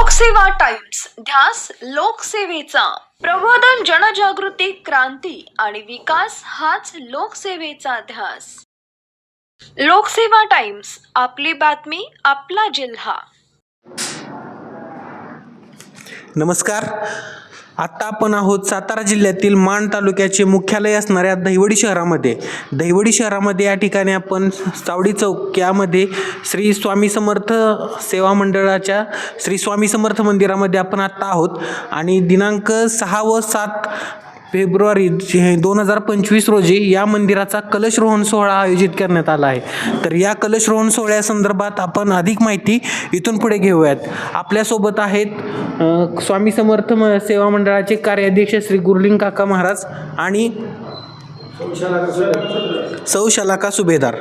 लोकसेवा टाइम्स. ध्यास लोकसेवेचा. प्रबोधन जनजागृती क्रांती आणि विकास हाच लोकसेवेचा ध्यास. लोकसेवा टाइम्स. आपली बातमी आपला जिल्हा. नमस्कार. आत्ता आपण आहोत सातारा जिल्ह्यातील माण तालुक्याचे मुख्यालय असणाऱ्या दहिवडी शहरामध्ये. दहिवडी शहरामध्ये या ठिकाणी आपण चावडी चौक यामध्ये श्री स्वामी समर्थ सेवा मंडळाच्या श्री स्वामी समर्थ मंदिरामध्ये आपण आत्ता आहोत. आणि दिनांक सहा व सात फेब्रुवारी दोन हजार पंचवीस रोजी या मंदिराचा कलशरोहण सोहळा आयोजित करण्यात आला आहे. तर या कलशरोहण सोहळ्यासंदर्भात आपण अधिक माहिती इथून पुढे घेऊयात. आपल्यासोबत आहेत स्वामी समर्थ म सेवा मंडळाचे कार्याध्यक्ष श्री गुरुलिंग काका महाराज आणि सौ शलाका सुभेदार.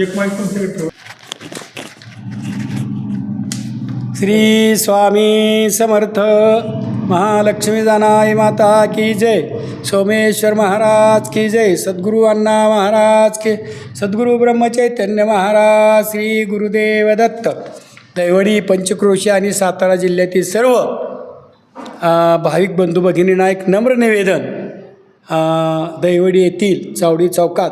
एक माईक तुमच्याकडे ठेवा. श्री स्वामी समर्थ महालक्ष्मी जानाई माता की जय. सोमेश्वर महाराज की जय. सद्गुरु अण्णा महाराज के सद्गुरु ब्रह्मचैतन्य महाराज श्री गुरुदेव दत्त. दैवडी पंचक्रोशी आणि सातारा जिल्ह्यातील सर्व भाविक बंधू भगिनींना एक नम्र निवेदन दैवडी येथील चावडी चौकात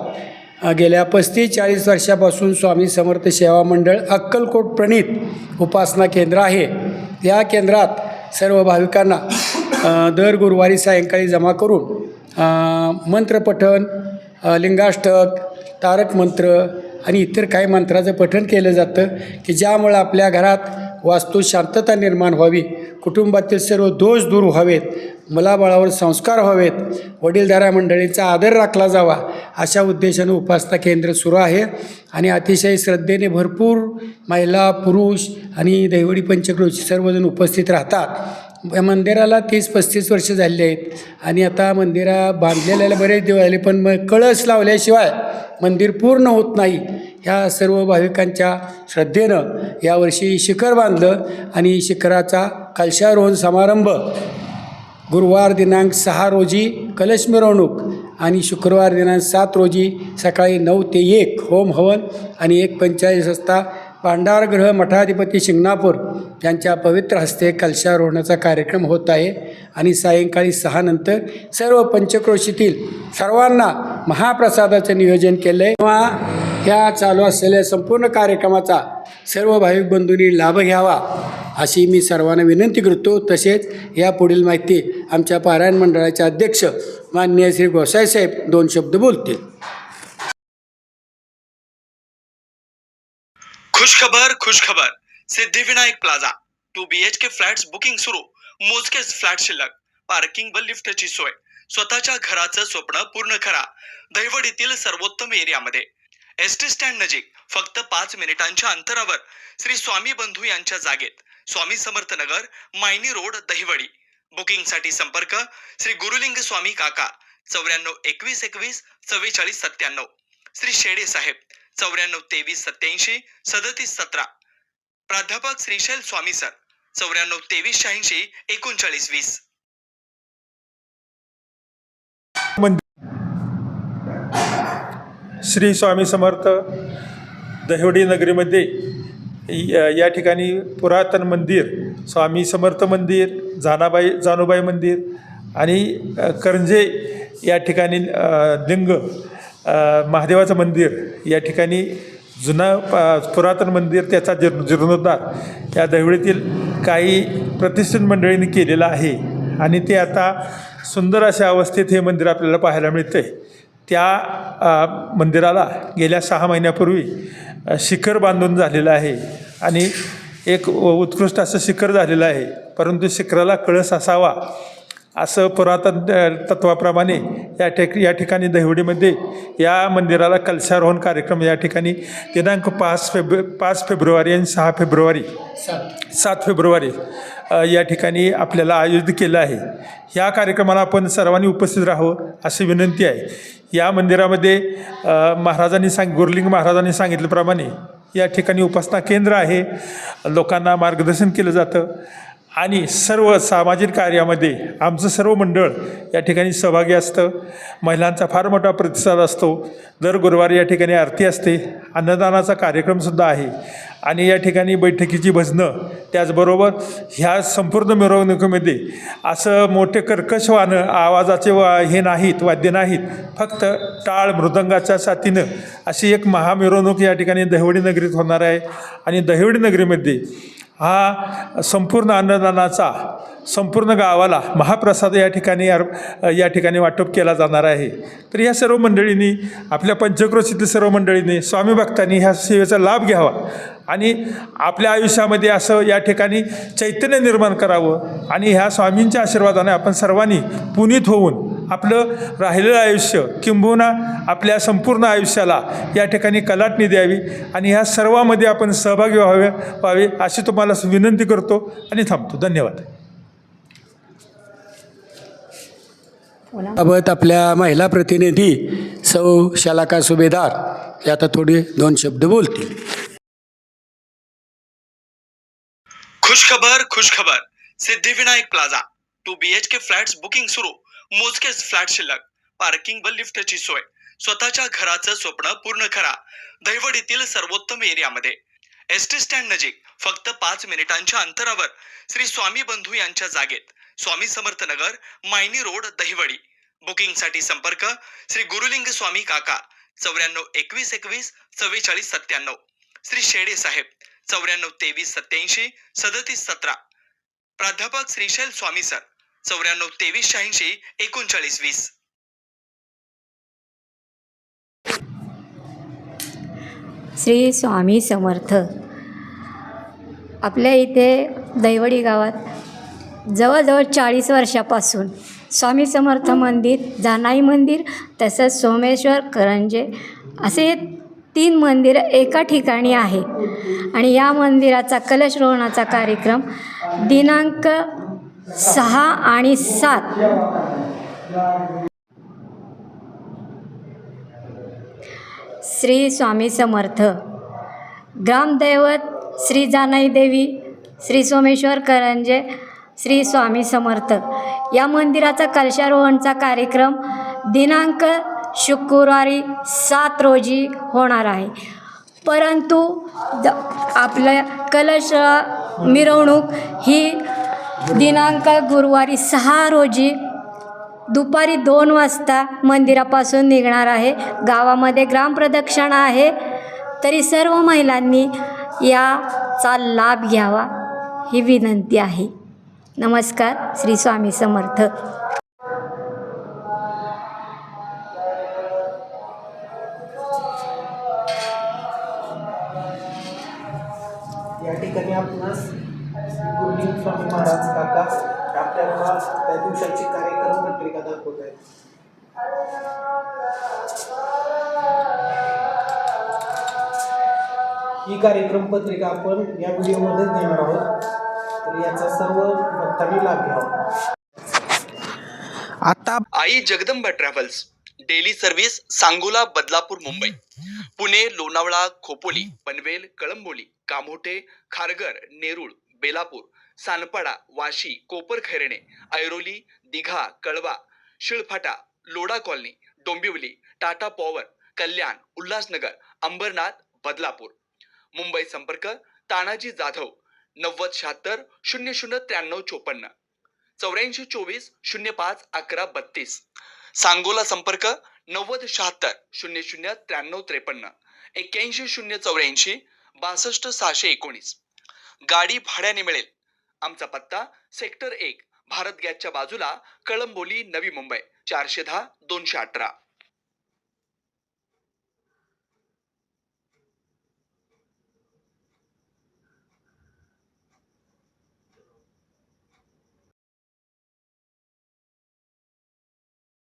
गेल्या पस्तीस चाळीस वर्षापासून स्वामी समर्थ सेवा मंडळ अक्कलकोट प्रणित उपासना केंद्र आहे. या केंद्रात सर्व भाविकांना दर गुरुवारी सायंकाळी जमा करून मंत्रपठन मंत्रपठण लिंगाष्टक तारक मंत्र आणि इतर काही मंत्राचं पठण केलं जातं की ज्यामुळं आपल्या घरात वास्तू शांतता निर्माण व्हावी कुटुंबातील सर्व दोष दूर व्हावेत मुलाबाळावर संस्कार व्हावेत वडीलधारा मंडळींचा आदर राखला जावा अशा उद्देशानं उपासना केंद्र सुरू आहे. आणि अतिशय श्रद्धेने भरपूर महिला पुरुष आणि दैवडी पंचक्रोशी सर्वजण उपस्थित राहतात. या मंदिराला तीस पस्तीस वर्ष झाली आहेत. आणि आता मंदिरा बांधलेल्याला बरेच दिवस आले पण मग कळस लावल्याशिवाय मंदिर पूर्ण होत नाही. ह्या सर्व भाविकांच्या श्रद्धेनं यावर्षी शिखर बांधलं आणि शिखराचा कलशारोहण समारंभ गुरुवार दिनांक सहा रोजी कलश मिरवणूक आणि शुक्रवार दिनांक सात रोजी सकाळी नऊ ते एक होम हवन आणि एक पंचायत असता भांडारगृह मठाधिपती शिंगणापूर यांच्या पवित्र हस्ते कलशारोहणाचा कार्यक्रम होत आहे. आणि सायंकाळी सहानंतर सर्व पंचक्रोशीतील सर्वांना महाप्रसादाचं नियोजन केलं आहे तेव्हा ह्या चालू असलेल्या संपूर्ण कार्यक्रमाचा सर्व भाविक बंधूंनी लाभ घ्यावा अशी मी सर्वांना विनंती करतो. तसेच या पुढील माहिती आमच्या पारायण मंडळाचे अध्यक्ष माननीय श्री गोसाई साहेब दोन शब्द बोलतील. खुशखबर खुशखबर. Siddhivinayak plaza. Two B H K flats booking सुरू. मोजकेच फ्लॅट शिल्लक. पार्किंग व लिफ्टची सोय. स्वतःच्या घराचं स्वप्न पूर्ण करा. दैवडीतील सर्वोत्तम एरियामध्ये. एस टी स्टँड नजीक फक्त पाच मिनिटांच्या अंतरावर श्री स्वामी बंधू यांच्या जागेत स्वामी समर्थ नगर मायनी रोड दहिवडी. बुकिंगसाठी संपर्क श्री गुरुलिंग स्वामी काका चौऱ्याण्णव एकवीस एकवीस चव्वेचाळीस सत्त्याण्णव. श्री शेडे साहेब चौऱ्याण्णव तेवीस सत्याऐंशी सदतीस सतरा. प्राध्यापक श्रीशैल स्वामी सर चौऱ्याण्णव तेवीस शहाऐंशी एकोणचाळीस वीस. श्री स्वामी समर्थ दहिवडी नगरीमध्ये या या ठिकाणी पुरातन मंदिर स्वामी समर्थ मंदिर जानाबाई जानूबाई मंदिर आणि करंजे या ठिकाणी लिंग महादेवाचं मंदिर या ठिकाणी जुना प- पुरातन मंदिर त्याचा जीर्ण जीर्णोद्धार या दहिवडीतील काही प्रतिष्ठित मंडळींनी केलेला आहे. आणि ते आता सुंदर अशा अवस्थेत हे मंदिर आपल्याला पाहायला मिळतं आहे त्या मंदिराला गेल्या सहा महिन्यापूर्वी शिखर बांधून झालेलं आहे. आणि एक उत्कृष्ट असं शिखर झालेलं आहे. परंतु शिखराला कळस असावा असं पुरातन तत्वाप्रमाणे या ठिक या ठिकाणी दहिवडीमध्ये या मंदिराला कलशारोहण कार्यक्रम या ठिकाणी दिनांक पाच फेब्रु पाच फेब्रुवारी आणि सहा फेब्रुवारी सात फेब्रुवारी या ठिकाणी आपल्याला आयोजित केलं आहे. या कार्यक्रमाला आपण सर्वांनी उपस्थित राहावं अशी विनंती आहे. या मंदिरामध्ये महाराजांनी सांग गुरुलिंग महाराजांनी सांगितल्याप्रमाणे या ठिकाणी उपासना केंद्र आहे. लोकांना मार्गदर्शन केलं जातं. आणि सर्व सामाजिक कार्यामध्ये आमचं सर्व मंडळ या ठिकाणी सहभागी असतं. महिलांचा फार मोठा प्रतिसाद असतो. दर गुरुवारी या ठिकाणी आरती असते. अन्नदानाचा कार्यक्रमसुद्धा आहे. आणि या ठिकाणी बैठकीची भजनं त्याचबरोबर ह्या संपूर्ण मिरवणुकीमध्ये असं मोठे कर्कश वाहनं आवाजाचे वा हे नाहीत वाद्य नाहीत फक्त टाळ मृदंगाच्या साथीनं अशी एक महामिरवणूक या ठिकाणी दहिवडी नगरीत होणार आहे. आणि दहिवडी नगरीमध्ये हा संपूर्ण अन्नदानाचा संपूर्ण गावाला महाप्रसाद या ठिकाणी अर- या ठिकाणी वाटप केला जाणार आहे. तर या सर्व मंडळींनी आपल्या पंचक्रोशीतील सर्व मंडळींनी स्वामी भक्तांनी ह्या सेवेचा लाभ घ्यावा. आणि आपल्या आयुष्यामध्ये असं या ठिकाणी चैतन्य निर्माण करावं आणि ह्या स्वामींच्या आशीर्वादाने आपण सर्वांनी पुनीत होऊन आपलं राहिलेलं आयुष्य किंबहुना आपल्या संपूर्ण आयुष्याला या ठिकाणी कलाटणी द्यावी आणि ह्या सर्वामध्ये आपण सहभागी व्हावे व्हावे अशी तुम्हाला विनंती करतो आणि थांबतो. धन्यवाद. सोबत आपल्या महिला प्रतिनिधी सौ शालाका सुभेदार या आता थोडे दोन शब्द बोलतील. खुशखबर खुशखबर. Siddhivinayak plaza. Two B H K flats booking सुरू. मोजकेच फ्लॅट शिल्लक. पार्किंग व लिफ्टची सोय. स्वतःच्या घराचं स्वप्न पूर्ण करा. दहिवडीतील सर्वोत्तम एरियामध्ये. एस टी स्टँड नजीक. फक्त पाच मिनिटांच्या अंतरावर. श्री स्वामी बंधू यांच्या जागेत. स्वामी समर्थ नगर मायनी रोड दहिवडी. बुकिंगसाठी संपर्क श्री गुरुलिंग स्वामी काका चौऱ्याण्णव एकवीस एकवीस चव्वेचाळीस सत्त्याण्णव. श्री शेडे साहेब चौऱ्याण्णव तेवीस सत्याऐंशी सदतीस सतरा. प्राध्यापक श्रीशैल स्वामी सर चौऱ्याण्णव तेवीस शहाऐंशी एकोणचाळीस वीस. श्री स्वामी समर्थ. आपल्या इथे दैवडी गावात जवळजवळ चाळीस वर्षापासून. स्वामी समर्थ मंदिर जानाई मंदिर तसंच सोमेश्वर करंजे असे तीन मंदिरं एका ठिकाणी आहे आणि या मंदिराचा कलशरोहणाचा कार्यक्रम दिनांक सहा आणि सात. श्री स्वामी समर्थ ग्रामदैवत श्री जानाई देवी श्री सोमेश्वर करंजे श्री स्वामी समर्थ. या मंदिराचा कलशारोहणचा कार्यक्रम दिनांक शुक्रवारी सात रोजी होणार आहे. परंतु द आपलं कलश मिरवणूक ही दिनांक गुरुवारी सहा रोजी दुपारी दोन वाजता मंदिरापासून निघणार आहे. गावामध्ये ग्रामप्रदक्षिणा आहे. तरी सर्व महिलांनी याचा लाभ घ्यावा ही विनंती आहे. नमस्कार श्री स्वामी समर्थ. या ठिकाणी आपणास गुरुलिंग स्वामी महाराज काका आपल्याला त्या दिवसाची कार्यक्रम पत्रिका दाखवत आहेत. ही कार्यक्रम पत्रिका आपण या व्हिडिओमध्ये देणार आहोत. तर याचा सर्व भक्तांनी लाभ घ्यावा. आता Aai Jagdamba travels daily service Sangola Badlapur Mumbai. Pune Lonavala Khopoli Panvel Kalamboli Kamothe Kharghar Nerul Belapur Sanpada Vashi Koparkhairane Airoli Digha Kalwa Shilphata Lodha colony Dombivli Tata power Kalyan Ulhasnagar Ambernath Badlapur. Mumbai संपर्क तानाजी जाधव नव्वद शहात्तर शून्य शून्य त्र्याण्णव चोपन्न. चौऱ्याऐंशी चोवीस शून्य पाच अकरा बत्तीस. सांगोला संपर्क नव्वद शहात्तर शून्य शून्य त्र्याण्णव त्रेपन्न. एक्क्याऐंशी शून्य चौऱ्याऐंशी बासष्ट सहाशे एकोणीस. गाडी भाड्याने मिळेल. आमचा पत्ता सेक्टर एक भारत गॅसच्या बाजूला कळंबोली नवी मुंबई. चारशे दहा दोनशे अठरा.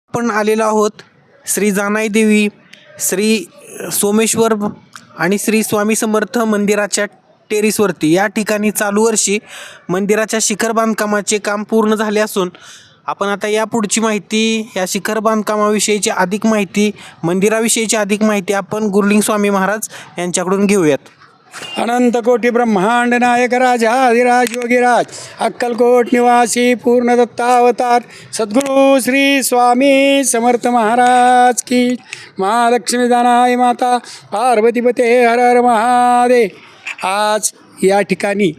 आपण आलेलो आहोत. श्री जानाई देवी श्री सोमेश्वर आणि श्री स्वामी समर्थ मंदिराच्या टेरिसवरती. या ठिकाणी चालू वर्षी मंदिराच्या शिखर बांधकामाचे काम पूर्ण झाले असून आपण आता या पुढची माहिती या शिखर बांधकामाविषयीची अधिक माहिती मंदिराविषयीची अधिक माहिती आपण गुरुलिंग स्वामी महाराज यांच्याकडून घेऊयात. अनंतकोटी ब्रह्मांड नायक राजा अधिराज योगीराज अक्कलकोट निवासी पूर्ण दत्तावतार सद्गुरू श्री स्वामी समर्थ महाराज की महालक्ष्मी दानाय माता पार्वतीपते हर हर महादेव। आज या ठिकाणी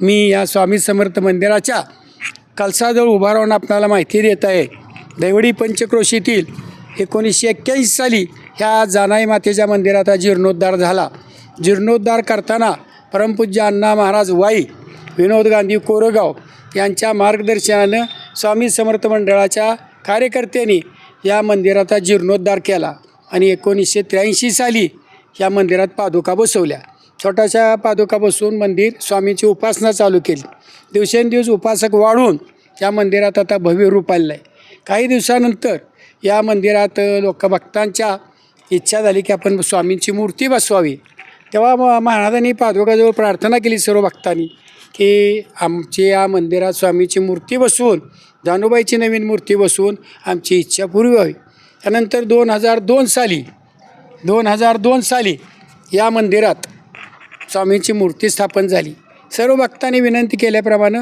मी या स्वामी समर्थ मंदिराच्या कलसाजवळ उभा राहून आपणाला माहिती देत आहे. देवडी पंचक्रोशीतील एकोणीसशे एक्क्याऐंशी साली ह्या जानाई मातेच्या मंदिराचा जीर्णोद्धार झाला. जीर्णोद्धार करताना परमपूज्य अण्णा महाराज वाई विनोद गांधी कोरेगाव यांच्या मार्गदर्शनानं स्वामी समर्थ मंडळाच्या कार्यकर्त्यांनी या मंदिराचा जीर्णोद्धार केला आणि एकोणीसशे त्र्याऐंशी साली या मंदिरात पादुका बसवल्या. छोट्याशा पादुका बसवून मंदिर स्वामींची उपासना चालू केली. दिवसेंदिवस उपासक वाढून या मंदिरात आता भव्य रूप आलेलं आहे काही दिवसानंतर या मंदिरात लोक भक्तांच्या इच्छा झाली की आपण स्वामींची मूर्ती बसवावी. तेव्हा म महाराजांनी पादुकाजवळ प्रार्थना केली सर्व भक्तांनी की आमची या मंदिरात स्वामीची मूर्ती बसवून जानूबाईची नवीन मूर्ती बसवून आमची इच्छा पूर्वी व्हावी. त्यानंतर दोन हजार दोन साली दोन हजार दोन साली या मंदिरात स्वामींची मूर्ती स्थापन झाली. सर्व भक्तांनी विनंती केल्याप्रमाणे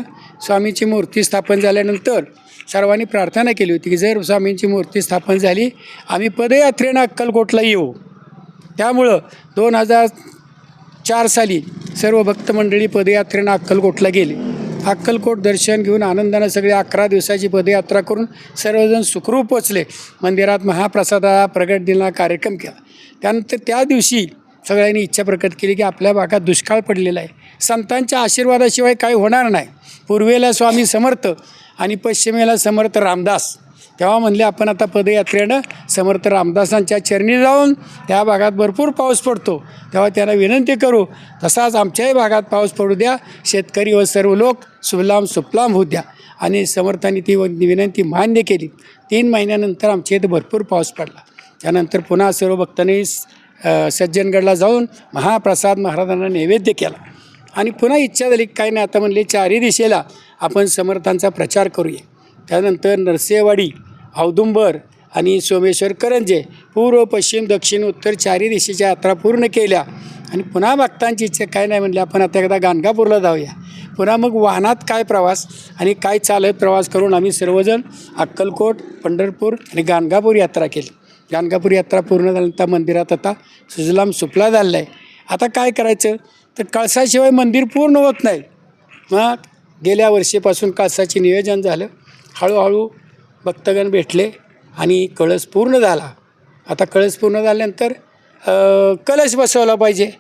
स्वामीची मूर्ती स्थापन झाल्यानंतर सर्वांनी प्रार्थना केली होती की जर स्वामींची मूर्ती स्थापन झाली आम्ही पदयात्रेनं अक्कलकोटला येऊ. त्यामुळं दोन हजार चार साली सर्व भक्तमंडळी पदयात्रेनं अक्कलकोटला गेले. अक्कलकोट दर्शन घेऊन आनंदानं सगळे अकरा दिवसाची पदयात्रा करून सर्वजण सुखरूप पोचले मंदिरात महाप्रसादा प्रगट दिना कार्यक्रम केला. त्यानंतर त्या दिवशी सगळ्यांनी इच्छा प्रकट केली की आपल्या भागात दुष्काळ पडलेला आहे. संतांच्या आशीर्वादाशिवाय काही होणार नाही. पूर्वेला स्वामी समर्थ आणि पश्चिमेला समर्थ रामदास. तेव्हा म्हणले आपण आता पदयात्रेनं समर्थ रामदासांच्या चरणी जाऊन त्या भागात भरपूर पाऊस पडतो. तेव्हा त्यांना विनंती करू तसाच आमच्याही भागात पाऊस पडू द्या. शेतकरी व सर्व लोक सुलाम सुफलाम होऊ द्या. आणि समर्थांनी ती व- विनंती मान्य केली. तीन महिन्यानंतर आमच्या इथं भरपूर पाऊस पडला. त्यानंतर पुन्हा सर्व भक्तांनी सज्जनगडला जाऊन महाप्रसाद महाराजांना नैवेद्य केला. आणि पुन्हा इच्छा झाली काही काय नाही आता म्हणले चारही दिशेला आपण समर्थांचा प्रचार करूया. त्यानंतर नरसेवाडी औदुंबर आणि सोमेश्वर करंजे पूर्व पश्चिम दक्षिण उत्तर चारही दिशेच्या यात्रा पूर्ण केल्या. आणि पुन्हा भक्तांची इच्छा काय नाही म्हणले आपण आता एकदा गाणगापूरला जाऊया. पुन्हा मग वाहनात काय प्रवास आणि काय चालत प्रवास करून आम्ही सर्वजण अक्कलकोट पंढरपूर आणि गाणगापूर यात्रा केली. गाणगापूर यात्रा पूर्ण झाल्यानंतर मंदिरात आता सुजलाम सुफला झालेला आहे आता काय करायचं? तर कळसाशिवाय मंदिर पूर्ण होत नाही. मग गेल्या वर्षीपासून कळसाचे नियोजन झालं. हळूहळू भक्तगण भेटले आणि कळस पूर्ण झाला. आता कळस पूर्ण झाल्यानंतर कलश बसवला पाहिजे.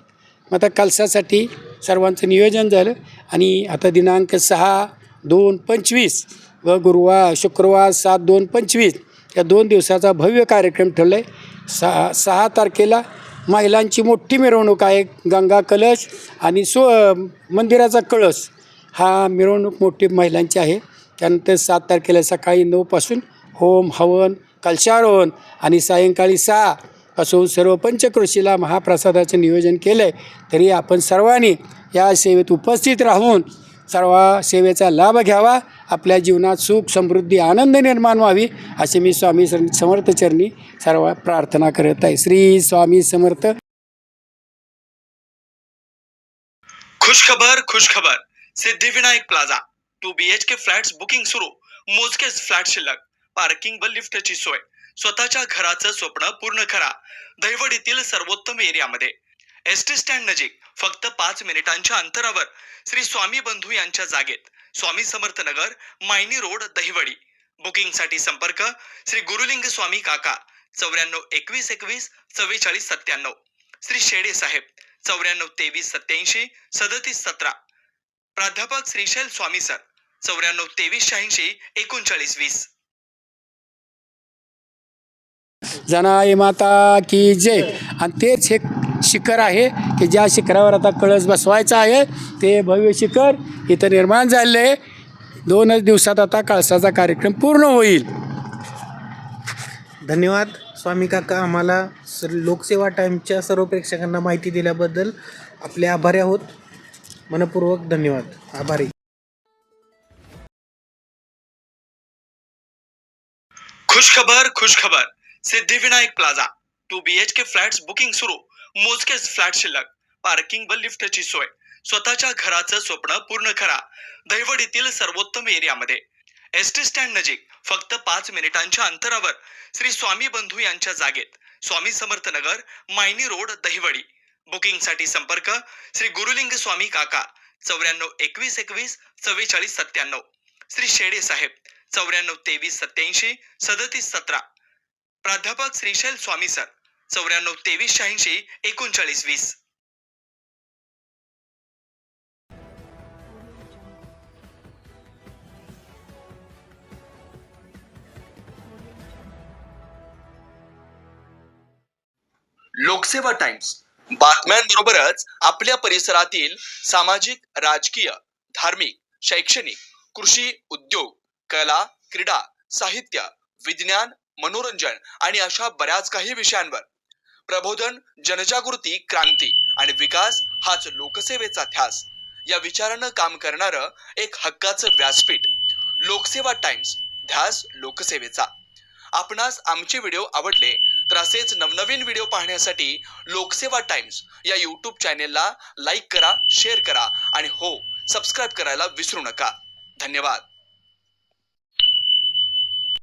मग आता कलसासाठी सर्वांचं नियोजन झालं आणि आता दिनांक सहा दोन पंचवीस व गुरुवार शुक्रवार सात दोन पंचवीस या दोन दिवसाचा भव्य कार्यक्रम ठेवला आहे सहा सहा तारखेला महिलांची मोठी मिरवणूक आहे. गंगा कलश आणि स्व मंदिराचा कळस. हा मिरवणूक मोठी महिलांची आहे. त्यानंतर सात तारखेला सकाळी नऊपासून होम हवन कलशारोहण आणि सायंकाळी सहा पासून सर्व पंचकृषीला महाप्रसादाचं नियोजन केलं आहे तरी आपण सर्वांनी या सेवेत उपस्थित राहून सर्व सेवेचा लाभ घ्यावा आपल्या जीवनात सुख समृद्धी आनंद निर्माण व्हावी असे मी स्वामी सर- समर्थ चरणी सर्व प्रार्थना करत आहे. श्री स्वामी समर्थ. खुशखबर खुशखबर. Siddhivinayak plaza. Two B H K flats booking सुरू. मोजकेच फ्लॅट शिल्लक. पार्किंग व लिफ्टची सोय. स्वतःच्या घराचं स्वप्न पूर्ण करा. दहिवडीतील सर्वोत्तम एरियामध्ये. एस टी स्टँड नजीक. फक्त पाच मिनिटांच्या अंतरावर. श्री स्वामी बंधू यांच्या जागेत. स्वामी समर्थ नगर मायनी रोड दहिवडी. बुकिंगसाठी संपर्क. श्री गुरुलिंग स्वामी काका. चौऱ्याण्णव एकवीस एकवीस चव्वेचाळीस सत्त्याण्णव. श्री शेडे साहेब. चौऱ्याण्णव तेवीस सत्याऐंशी सदतीस सतरा. प्राध्यापक श्रीशैल स्वामी सर. चौऱ्याण्णव तेवीस शहाऐंशी एकोणचाळीस वीस. जनाई माता की जय. आणि तेच हे शिखर आहे की ज्या शिखरावर आता कळस बसवायचा आहे ते भव्य शिखर इथं निर्माण झालेलं आहे. दोनच दिवसात आता कळसाचा कार्यक्रम पूर्ण होईल. धन्यवाद. स्वामी काका आम्हाला स लोकसेवा टाईमच्या सर्व प्रेक्षकांना माहिती दिल्याबद्दल आपले आभारी आहोत. मनपूर्वक धन्यवाद. आभारी. खुशखबर खुशखबर। Siddhivinayak plaza. Two B H K flats booking सुरू। मोजकेच फ्लॅट शिल्लक। पार्किंग व लिफ्टची सोय। स्वतःच्या घराचं स्वप्न पूर्ण करा। दहिवडीतील सर्वोत्तम एरियामध्ये। एस टी स्टँड नजीक। फक्त पाच मिनिटांच्या अंतरावर। श्री स्वामी बंधू यांच्या जागेत। स्वामी समर्थ नगर मायनी रोड दहिवडी। बुकिंगसाठी संपर्क। श्री गुरुलिंग स्वामी काका। चौऱ्याण्णव एकवीस एकवीस चव्वेचाळीस सत्त्याण्णव। श्री शेडे साहेब। चौऱ्याण्णव तेवीस सत्याऐंशी सदतीस सतरा. प्राध्यापक श्रीशैल स्वामी सर चौऱ्याण्णव तेवीस शहाऐंशी एकोणचाळीस वीस. लोकसेवा टाइम्स. बातम्यांबरोबरच आपल्या परिसरातील सामाजिक राजकीय धार्मिक शैक्षणिक कृषी उद्योग कला क्रीडा साहित्य विज्ञान मनोरंजन आणि अशा बऱ्याच काही विषयांवर. प्रबोधन जनजागृती क्रांती आणि विकास हाच लोकसेवेचा ध्यास. या विचारानं काम करणारं एक हक्काचं व्यासपीठ. लोकसेवा टाइम्स ध्यास लोकसेवेचा. आपणास आमचे व्हिडिओ आवडले तर असेच नवनवीन व्हिडिओ पाहण्यासाठी लोकसेवा टाइम्स या यूट्यूब चॅनेलला लाईक करा शेअर करा आणि हो सबस्क्राईब करायला विसरू नका. धन्यवाद.